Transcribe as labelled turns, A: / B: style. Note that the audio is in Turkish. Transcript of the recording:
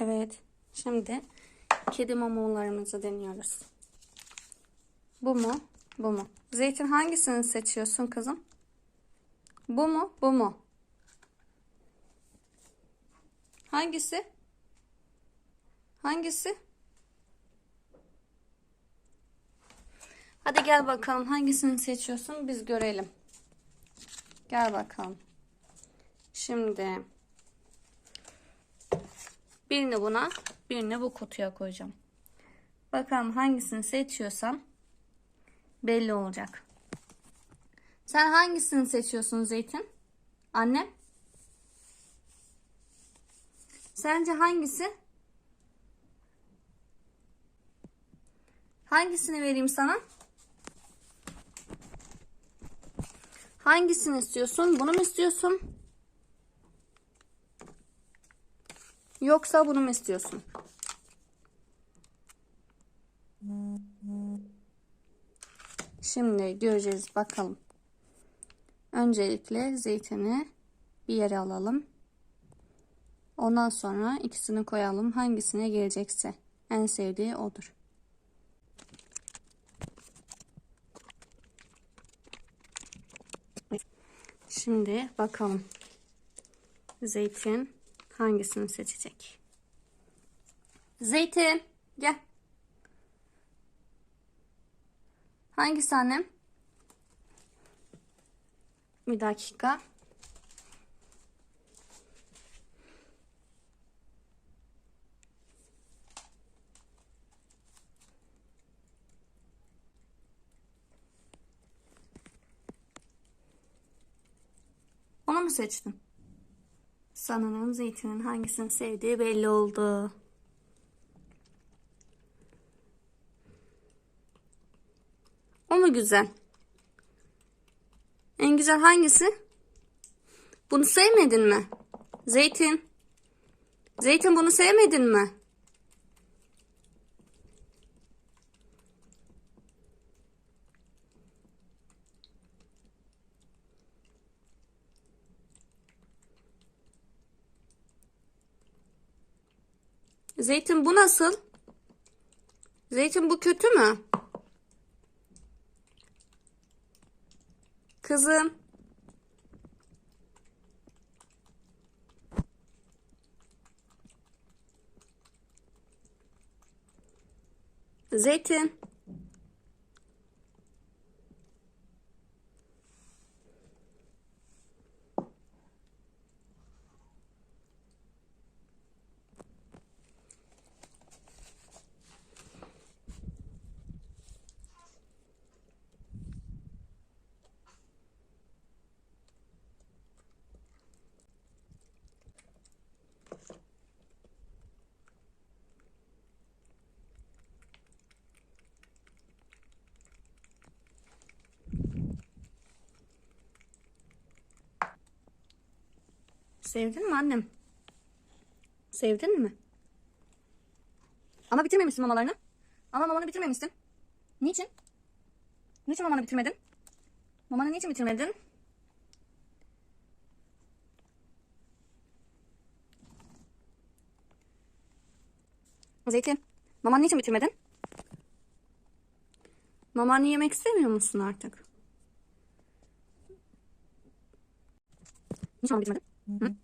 A: Evet. Şimdi kedi mamalarımızı deniyoruz. Bu mu? Bu mu? Zeytin hangisini seçiyorsun kızım? Bu mu? Bu mu? Hangisi? Hangisi? Hadi gel bakalım hangisini seçiyorsun biz görelim. Gel bakalım. Şimdi birini buna, birini bu kutuya koyacağım. Bakalım hangisini seçiyorsam belli olacak. Sen hangisini seçiyorsun Zeytin? Annem? Sence hangisi? Hangisini vereyim sana? Hangisini istiyorsun? Bunu mu istiyorsun? Yoksa bunu mu istiyorsun? Şimdi göreceğiz bakalım. Öncelikle zeytini bir yere alalım. Ondan sonra ikisini koyalım. Hangisine gelecekse en sevdiği odur. Şimdi bakalım. Zeytin hangisini seçecek? Zeytin gel. Hangisi annem? Bir dakika. Onu mu seçtin? Sanırım zeytinin hangisini sevdiği belli oldu. O mu güzel? En güzel hangisi? Bunu sevmedin mi? Zeytin. Zeytin bunu sevmedin mi? Zeytin bu nasıl? Zeytin bu kötü mü? Kızım. Zeytin. Sevdin mi annem? Sevdin mi? Ama bitirmemişsin mamalarını. Ama mamanı bitirmemişsin. Niçin? Niçin mamanı bitirmedin? Mamanı niçin bitirmedin? Zeytin, mamanı niçin bitirmedin? Mamanı yemek istemiyor musun artık? Niçin mamanı bitirmedin? Hı?